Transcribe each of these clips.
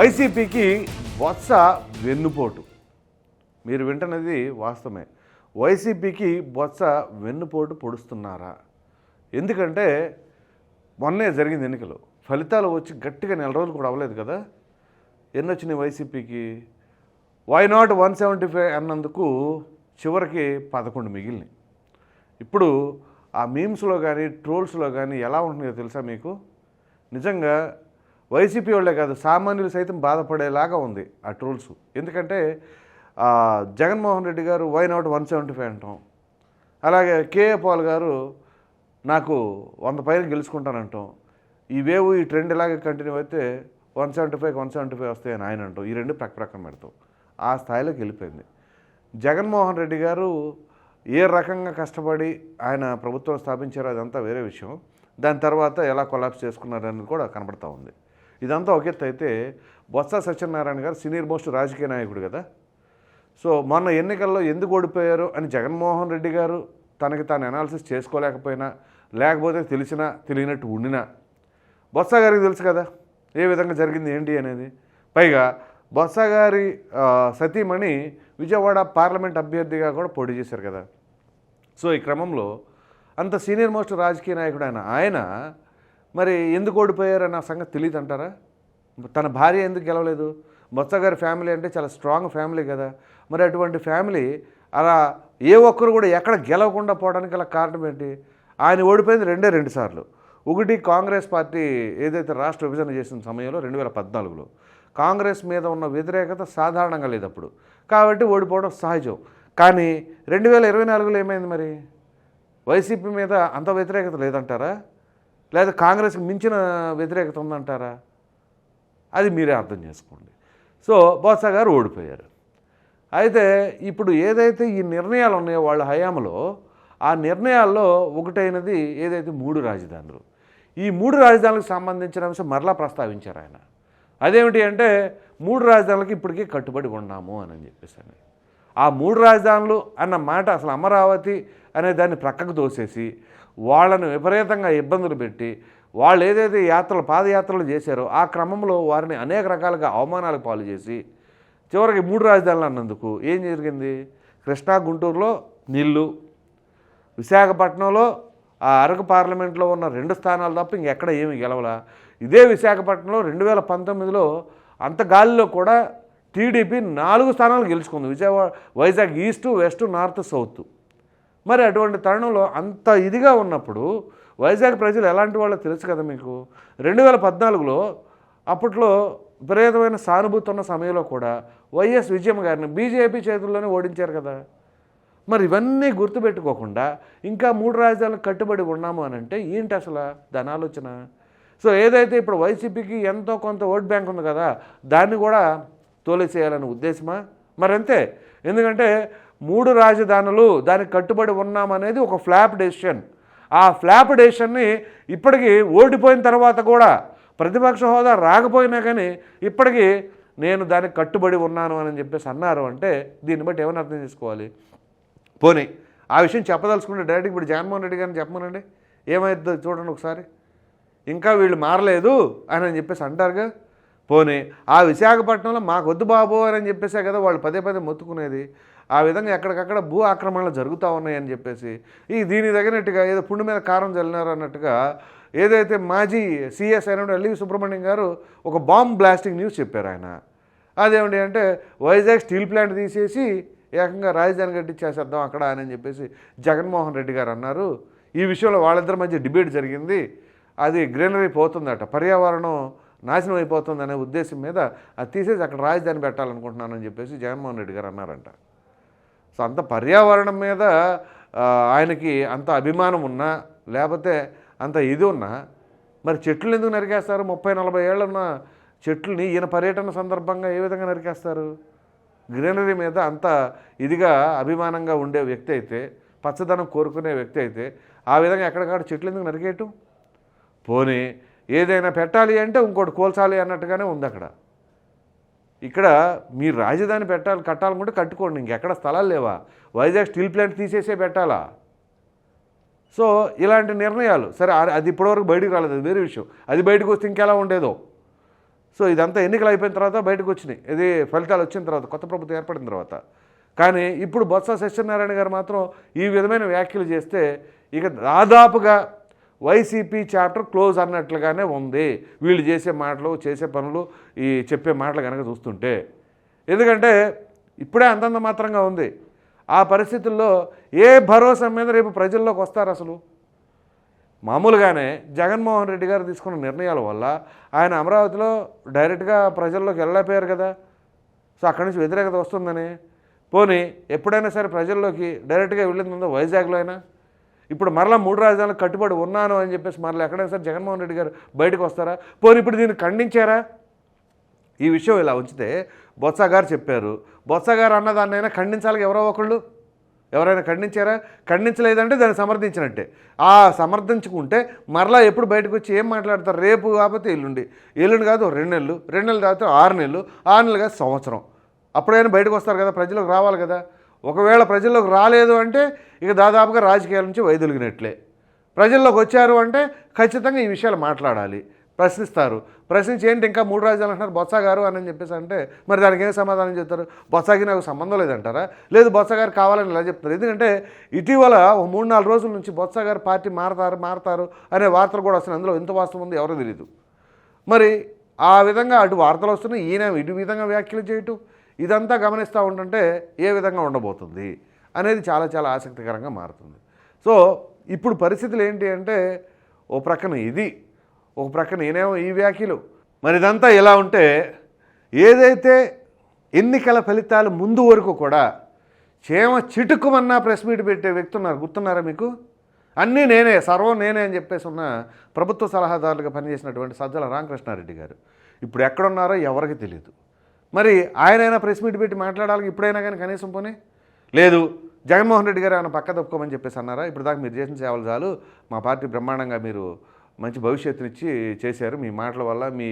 వైసీపీకి బొత్స వెన్నుపోటు. మీరు వింటున్నది వాస్తవమే. వైసీపీకి బొత్స వెన్నుపోటు పొడుస్తున్నారా? ఎందుకంటే మొన్నే జరిగింది ఎన్నికలు. ఫలితాలు వచ్చి గట్టిగా నెల రోజులు కూడా అవ్వలేదు కదా? ఎన్ని వచ్చినాయి వైసీపీకి? Why not one seventy five అన్నందుకు చివరికి పదకొండు మిగిలినాయి. ఇప్పుడు ఆ మీమ్స్లో కానీ ట్రోల్స్లో కానీ ఎలా ఉంటుందో తెలుసా మీకు? నిజంగా వైసీపీ వాళ్ళే కాదు సామాన్యులు సైతం బాధపడేలాగా ఉంది ఆ ట్రోల్స్. ఎందుకంటే Jaganmohan Reddy garu why not one seventy five అంటాం. అలాగే కేఏ పాల్ గారు నాకు వంద పైన గెలుచుకుంటానంటాం. ఈ వేవ్ ఈ ట్రెండ్ ఇలాగే కంటిన్యూ అయితే one seventy five one seventy five వస్తాయని ఆయన అంటాం. ఈ రెండు ప్రక్క ప్రక్కన పెడతాం. ఆ స్థాయిలోకి వెళ్ళిపోయింది జగన్మోహన్ రెడ్డి గారు ఏ రకంగా కష్టపడి ఆయన ప్రభుత్వం స్థాపించారో అదంతా వేరే విషయం. దాని తర్వాత ఎలా కొలాప్స్ చేసుకున్నారనేది కూడా కనబడతా ఉంది. ఇదంతా ఒక ఎత్తు అయితే బొత్స సత్యనారాయణ గారు సీనియర్ మోస్ట్ రాజకీయ నాయకుడు కదా. సో మొన్న ఎన్నికల్లో ఎందుకు ఓడిపోయారు అని జగన్మోహన్ రెడ్డి గారు తనకి తాను అనాలిసిస్ చేసుకోలేకపోయినా లేకపోతే తెలిసినా తెలియనట్టు ఉండినా బొత్స గారికి తెలుసు కదా ఏ విధంగా జరిగింది ఏంటి అనేది. పైగా బొత్స గారి సతీమణి విజయవాడ పార్లమెంట్ అభ్యర్థిగా కూడా పోటీ చేశారు కదా. సో ఈ క్రమంలో అంత సీనియర్ మోస్ట్ రాజకీయ నాయకుడు ఆయన ఆయన మరి ఎందుకు ఓడిపోయారన్న సంగతి తెలియదు అంటారా? తన భార్య ఎందుకు గెలవలేదు? బొత్స గారి ఫ్యామిలీ అంటే చాలా స్ట్రాంగ్ ఫ్యామిలీ కదా. మరి అటువంటి ఫ్యామిలీ అలా ఏ ఒక్కరు కూడా ఎక్కడ గెలవకుండా పోవడానికి గల కారణం ఏంటి? ఆయన ఓడిపోయింది రెండే రెండు సార్లు. ఒకటి కాంగ్రెస్ పార్టీ ఏదైతే రాష్ట్ర విభజన చేసిన సమయంలో రెండు వేల పద్నాలుగులో. కాంగ్రెస్ మీద ఉన్న వ్యతిరేకత సాధారణంగా లేదు అప్పుడు. కాబట్టి ఓడిపోవడం సహజం. కానీ రెండు వేల ఇరవై నాలుగులో ఏమైంది మరి? వైసీపీ మీద అంత వ్యతిరేకత లేదంటారా? లేదా కాంగ్రెస్కి మించిన వ్యతిరేకత ఉందంటారా? అది మీరే అర్థం చేసుకోండి. సో బోత్సా గారు ఓడిపోయారు. అయితే ఇప్పుడు ఏదైతే ఈ నిర్ణయాలు ఉన్నాయో వాళ్ళ హయాంలో ఆ నిర్ణయాల్లో ఒకటైనది ఏదైతే మూడు రాజధానులు. ఈ మూడు రాజధానులకు సంబంధించిన అంశం మరలా ప్రస్తావించారు ఆయన. అదేమిటి అంటే మూడు రాజధానులకు ఇప్పటికీ కట్టుబడి ఉన్నాము అని చెప్పేసి ఆ మూడు రాజధానులు అన్న మాట అసలు అమరావతి అనే దాన్ని ప్రక్కకు తోసేసి వాళ్ళను విపరీతంగా ఇబ్బందులు పెట్టి వాళ్ళు ఏదైతే యాత్రలు పాదయాత్రలు చేశారో ఆ క్రమంలో వారిని అనేక రకాలుగా అవమానాలకు పాలు చేసి చివరికి మూడు రాజధానులు అన్నందుకు ఏం జరిగింది? కృష్ణా గుంటూరులో నీళ్ళు విశాఖపట్నంలో ఆ అరకు పార్లమెంట్లో ఉన్న రెండు స్థానాలు తప్ప ఇంకెక్కడ ఏమి గెలవలా? ఇదే విశాఖపట్నంలో రెండు వేల పంతొమ్మిదిలో అంత గాలిలో కూడా టీడీపీ నాలుగు స్థానాలు గెలుచుకుంది. Vijayawada Vizag east west north south. మరి అటువంటి తరుణంలో అంత ఇదిగా ఉన్నప్పుడు వైజాగ్ ప్రజలు ఎలాంటి వాళ్ళో తెలుసు కదా మీకు? రెండు వేల పద్నాలుగులో అప్పట్లో విపరీతమైన సానుభూతి ఉన్న సమయంలో కూడా వైఎస్ విజయమ్మ గారిని బీజేపీ చేతుల్లోనే ఓడించారు కదా. మరి ఇవన్నీ గుర్తుపెట్టుకోకుండా ఇంకా మూడు రాజధానులకు కట్టుబడి ఉన్నాము అని అంటే ఏంటి అసలు దాని ఆలోచన? సో ఏదైతే ఇప్పుడు వైసీపీకి ఎంతో కొంత ఓట్ బ్యాంక్ ఉంది కదా దాన్ని కూడా తోలేసేయాలనే ఉద్దేశమా? మరి అంతే ఎందుకంటే మూడు రాజధానులు దానికి కట్టుబడి ఉన్నామనేది ఒక ఫ్లాప్ డెసిషన్. ఆ ఫ్లాప్ డెసిషన్ని ఇప్పటికీ ఓడిపోయిన తర్వాత కూడా ప్రతిపక్ష హోదా రాకపోయినా కానీ ఇప్పటికీ నేను దానికి కట్టుబడి ఉన్నాను అని చెప్పేసి అన్నారు అంటే దీన్ని బట్టి ఏమని అర్థం చేసుకోవాలి? పోనీ ఆ విషయం చెప్పదలుచుకుంటే డైరెక్ట్ ఇప్పుడు జగన్మోహన్ రెడ్డి గారిని చెప్పమనండి. ఏమైందో చూడండి ఒకసారి. ఇంకా వీళ్ళు మారలేదు అని అని చెప్పేసి అంటారుగా పోనీ ఆ విశాఖపట్నంలో మాకొద్దు బాబు అని చెప్పేసే కదా వాళ్ళు పదే పదే మొత్తుకునేది. ఆ విధంగా ఎక్కడికక్కడ భూ ఆక్రమణలు జరుగుతూ ఉన్నాయని చెప్పేసి ఈ దీనికి తగినట్టుగా ఏదో పుండు మీద కారం చల్లినారు అన్నట్టుగా ఏదైతే మాజీ సీఎస్ అయిన ఎల్వి సుబ్రహ్మణ్యం గారు ఒక బాంబ్ బ్లాస్టింగ్ న్యూస్ చెప్పారు ఆయన. అదేమిటి అంటే వైజాగ్ స్టీల్ ప్లాంట్ తీసేసి ఏకంగా రాజధాని కట్టించేసేద్దాం అక్కడ అని చెప్పేసి జగన్మోహన్ రెడ్డి గారు అన్నారు. ఈ విషయంలో వాళ్ళిద్దరి మధ్య డిబేట్ జరిగింది. అది గ్రీనరీ పోతుందట పర్యావరణం నాశనం అయిపోతుంది అనే ఉద్దేశం మీద అది తీసేసి అక్కడ రాజధాని పెట్టాలనుకుంటున్నానని చెప్పేసి జగన్మోహన్ రెడ్డి గారు అన్నారంట. సో అంత పర్యావరణం మీద ఆయనకి అంత అభిమానం ఉన్నా లేకపోతే అంత ఇది ఉన్నా మరి చెట్లు ఎందుకు నరికేస్తారు? ముప్పై నలభై ఏళ్ళున్న చెట్లని ఈయన పర్యటన సందర్భంగా ఏ విధంగా నరికేస్తారు? గ్రీనరీ మీద అంత ఇదిగా అభిమానంగా ఉండే వ్యక్తి అయితే పచ్చదనం కోరుకునే వ్యక్తి అయితే ఆ విధంగా ఎక్కడికాడ చెట్లు ఎందుకు నరికేయటం? పోనీ ఏదైనా పెట్టాలి అంటే ఇంకోటి కోల్చాలి అన్నట్టుగానే ఉంది అక్కడ. ఇక్కడ మీరు రాజధాని పెట్టాలి కట్టాలనుకుంటే కట్టుకోండి ఇంకెక్కడ స్థలాలు లేవా? వైజాగ్ స్టీల్ ప్లాంట్ తీసేసే పెట్టాలా? సో ఇలాంటి నిర్ణయాలు. సరే అది ఇప్పటివరకు బయటకు రాలేదు అది వేరే విషయం. అది బయటకు వస్తే ఇంకెలా ఉండేదో? సో ఇదంతా ఎన్నికలు అయిపోయిన తర్వాత బయటకు వచ్చినాయి. ఇది ఫలితాలు వచ్చిన తర్వాత కొత్త ప్రభుత్వం ఏర్పడిన తర్వాత. కానీ ఇప్పుడు బొత్స సత్యనారాయణ గారు మాత్రం ఈ విధమైన వ్యాఖ్యలు చేస్తే ఇక దాదాపుగా వైసీపీ చాప్టర్ క్లోజ్ అన్నట్లుగానే ఉంది. వీళ్ళు చేసే మాటలు చేసే పనులు ఈ చెప్పే మాటలు కనుక చూస్తుంటే. ఎందుకంటే ఇప్పుడే అంతంత మాత్రంగా ఉంది. ఆ పరిస్థితుల్లో ఏ భరోసా మీద రేపు ప్రజల్లోకి వస్తారు అసలు? మామూలుగానే జగన్మోహన్ రెడ్డి గారు తీసుకున్న నిర్ణయాల వల్ల ఆయన అమరావతిలో డైరెక్ట్గా ప్రజల్లోకి వెళ్ళలేపోయారు కదా. సో అక్కడి నుంచి వ్యతిరేకత వస్తుందని. పోనీ ఎప్పుడైనా సరే ప్రజల్లోకి డైరెక్ట్గా వెళ్ళిందో వైజాగ్లో అయినా? ఇప్పుడు మరలా మూడు రాజధానులకు కట్టుబడి ఉన్నాను అని చెప్పేసి మరలా ఎక్కడైనా సరే జగన్మోహన్ రెడ్డి గారు బయటకు వస్తారా? పోనీ ఇప్పుడు దీన్ని ఖండించారా? ఈ విషయం ఇలా ఉంచితే బొత్స గారు చెప్పారు. బొత్స గారు అన్నదాన్నైనా ఖండించాలి ఎవరో ఒకళ్ళు? ఎవరైనా ఖండించారా? ఖండించలేదంటే దాన్ని సమర్థించినట్టే. ఆ సమర్థించుకుంటే మరలా ఎప్పుడు బయటకు వచ్చి ఏం మాట్లాడతారు? రేపు కాకపోతే ఎల్లుండి. ఎల్లుండి కాదు రెండు నెలలు. రెండు నెలలు కాకపోతే ఆరు నెలలు. ఆరు నెలలు కాదు సంవత్సరం. అప్పుడైనా బయటకు వస్తారు కదా? ప్రజలకు రావాలి కదా? ఒకవేళ ప్రజల్లోకి రాలేదు అంటే ఇక దాదాపుగా రాజకీయాల నుంచి వైదొలిగినట్లే. ప్రజల్లోకి వచ్చారు అంటే ఖచ్చితంగా ఈ విషయాలు మాట్లాడాలి. ప్రశ్నిస్తారు. ప్రశ్నించి ఏంటి ఇంకా మూడు రాజ్యాలు అంటున్నారు? బొత్స గారు అని చెప్పేసి అంటే మరి దానికి ఏం సమాధానం చెప్తారు? బొత్సకి నాకు సంబంధం లేదంటారా? లేదు బొత్స గారు కావాలని ఇలా చెప్తారు ఎందుకంటే ఇటీవల మూడు నాలుగు రోజుల నుంచి బొత్స గారు పార్టీ మారతారు మారతారు అనే వార్తలు కూడా వస్తున్నాయి. అందులో ఎంత వాస్తవం ఉంది ఎవరో తెలియదు మరి ఆ విధంగా అటు వార్తలు వస్తున్నాయి. ఈయన ఇటు విధంగా వ్యాఖ్యలు చేయటం. ఇదంతా గమనిస్తూ ఉంటుంటే ఏ విధంగా ఉండబోతుంది అనేది చాలా చాలా ఆసక్తికరంగా మారుతుంది. సో ఇప్పుడు పరిస్థితులు ఏంటి అంటే ఓ ప్రక్కన ఇది ఒక ప్రక్కన ఈయనేమో ఈ వ్యాఖ్యలు. మరి ఇదంతా ఇలా ఉంటే ఏదైతే ఎన్నికల ఫలితాలు ముందు వరకు కూడా చేమ చిటుకుమన్నా ప్రెస్ మీట్ పెట్టే వ్యక్తి ఉన్నారు గుర్తున్నారా మీకు? అన్నీ నేనే సర్వం నేనే అని చెప్పేసి ఉన్న ప్రభుత్వ సలహాదారులుగా పనిచేసినటువంటి సజ్జల రామకృష్ణారెడ్డి గారు. ఇప్పుడు ఎక్కడున్నారో ఎవరికి తెలియదు మరి ఆయనైనా ప్రెస్ మీట్ పెట్టి మాట్లాడాలి ఇప్పుడైనా కానీ కనీసం పోనీ. లేదు జగన్మోహన్ రెడ్డి గారు ఆయన పక్క తప్పుకోమని చెప్పేసి అన్నారా? ఇప్పుడు దాకా మీరు చేసిన సేవలు చాలు. మా పార్టీ బ్రహ్మాండంగా మీరు మంచి భవిష్యత్తునిచ్చి చేశారు. మీ మాటల వల్ల మీ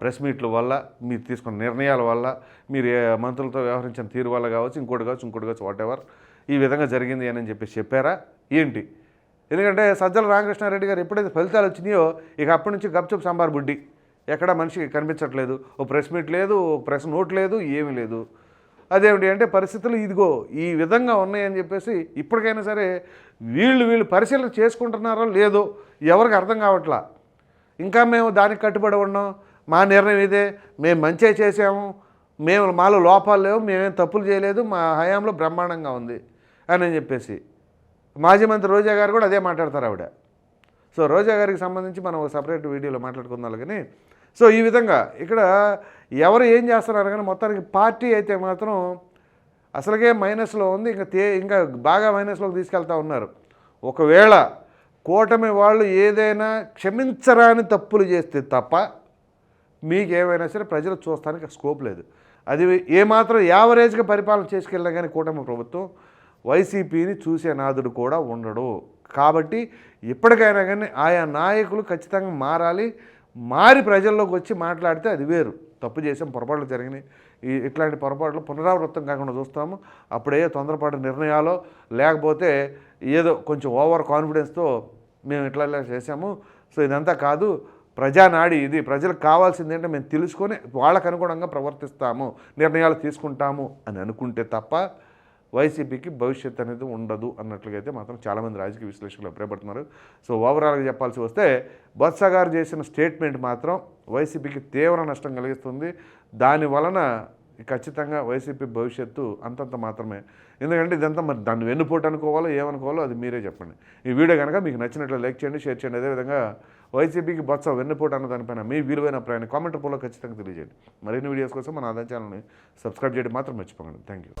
ప్రెస్ మీట్ల వల్ల మీరు తీసుకున్న నిర్ణయాల వల్ల మీరు మంత్రులతో వ్యవహరించిన తీరు వల్ల కావచ్చు ఇంకోటి కావచ్చు ఇంకోటి కావచ్చు వాట్ ఎవర్ ఈ విధంగా జరిగింది అని చెప్పేసి చెప్పారా? ఏంటి? ఎందుకంటే సజ్జల రామకృష్ణారెడ్డి గారు ఎప్పుడైతే ఫలితాలు వచ్చినాయో ఇక అప్పటి నుంచి గప్చుప్ సాంబార్ బుడ్డి. ఎక్కడ మనిషికి కనిపించట్లేదు. ఓ ప్రెస్ మీట్ లేదు ఓ ప్రెస్ నోట్ లేదు ఏమీ లేదు. అదేమిటి అంటే పరిస్థితులు ఇదిగో ఈ విధంగా ఉన్నాయని చెప్పేసి ఇప్పటికైనా సరే వీళ్ళు వీళ్ళు పరిశీలన చేసుకుంటున్నారో లేదో ఎవరికి అర్థం కావట్లా. ఇంకా మేము దానికి కట్టుబడి ఉన్నాం మా నిర్ణయం ఇదే మేము మంచి చేసాము మేము మాలో లోపాలు లేవు మేమేం తప్పులు చేయలేదు మా హయాంలో బ్రహ్మాండంగా ఉంది అని చెప్పేసి. మాజీ మంత్రి రోజా గారు కూడా అదే మాట్లాడతారు ఆవిడ. సో రోజా గారికి సంబంధించి మనం ఒక సపరేట్ వీడియోలో మాట్లాడుకుందాం కానీ సో ఈ విధంగా ఇక్కడ ఎవరు ఏం చేస్తున్నారు కానీ మొత్తానికి పార్టీ అయితే మాత్రం అసలుకే మైనస్లో ఉంది ఇంకా తే ఇంకా బాగా మైనస్లోకి తీసుకెళ్తా ఉన్నారు. ఒకవేళ కూటమి వాళ్ళు ఏదైనా క్షమించరాని తప్పులు చేస్తే తప్ప మీకు సరే ప్రజలు చూస్తానికి స్కోప్ లేదు. అది ఏమాత్రం యావరేజ్గా పరిపాలన చేసుకెళ్ళినా కానీ కూటమి ప్రభుత్వం వైసీపీని చూసే నాదుడు కూడా ఉండడు. కాబట్టి ఇప్పటికైనా కానీ ఆయా నాయకులు ఖచ్చితంగా మారాలి. మారి ప్రజల్లోకి వచ్చి మాట్లాడితే అది వేరు. తప్పు చేసాం పొరపాట్లు జరిగినాయి. ఈ ఇట్లాంటి పొరపాట్లు పునరావృతం కాకుండా చూస్తాము. అప్పుడే తొందరపాటు నిర్ణయాలు లేకపోతే ఏదో కొంచెం ఓవర్ కాన్ఫిడెన్స్తో మేము ఇట్లా ఇలా చేసాము సో ఇదంతా కాదు. ప్రజానాడి ఇది. ప్రజలకు కావాల్సింది ఏంటంటే మేము తెలుసుకొని వాళ్ళకు అనుగుణంగా ప్రవర్తిస్తాము. నిర్ణయాలు తీసుకుంటాము అని అనుకుంటే తప్ప వైసీపీకి భవిష్యత్ అనేది ఉండదు అన్నట్లుగా అయితే మాత్రం చాలామంది రాజకీయ విశ్లేషకులు అభిప్రాయపడుతున్నారు. సో ఓవరాల్గా చెప్పాల్సి వస్తే బొత్స గారు చేసిన స్టేట్మెంట్ మాత్రం వైసీపీకి తీవ్ర నష్టం కలిగిస్తుంది. దాని వలన ఖచ్చితంగా వైసీపీ భవిష్యత్తు అంతంత మాత్రమే. ఎందుకంటే ఇదంతా మరి దాన్ని వెన్నుపోటు అనుకోవాలో ఏమనుకోవాలో అది మీరే చెప్పండి. ఈ వీడియో కనుక మీకు నచ్చినట్లు లైక్ చేయండి షేర్ చేయండి. అదేవిధంగా వైసీపీకి బొత్స వెన్నుపోటు అన్న దానిపైన మీ విలువైన ప్రయాణం కామెంట్ రూపంలో ఖచ్చితంగా తెలియజేయండి. మరిన్ని వీడియోస్ కోసం మన ఆదాయ ఛానల్ని సబ్స్క్రైబ్ చేయడం మాత్రం మర్చిపోకండి. Thank you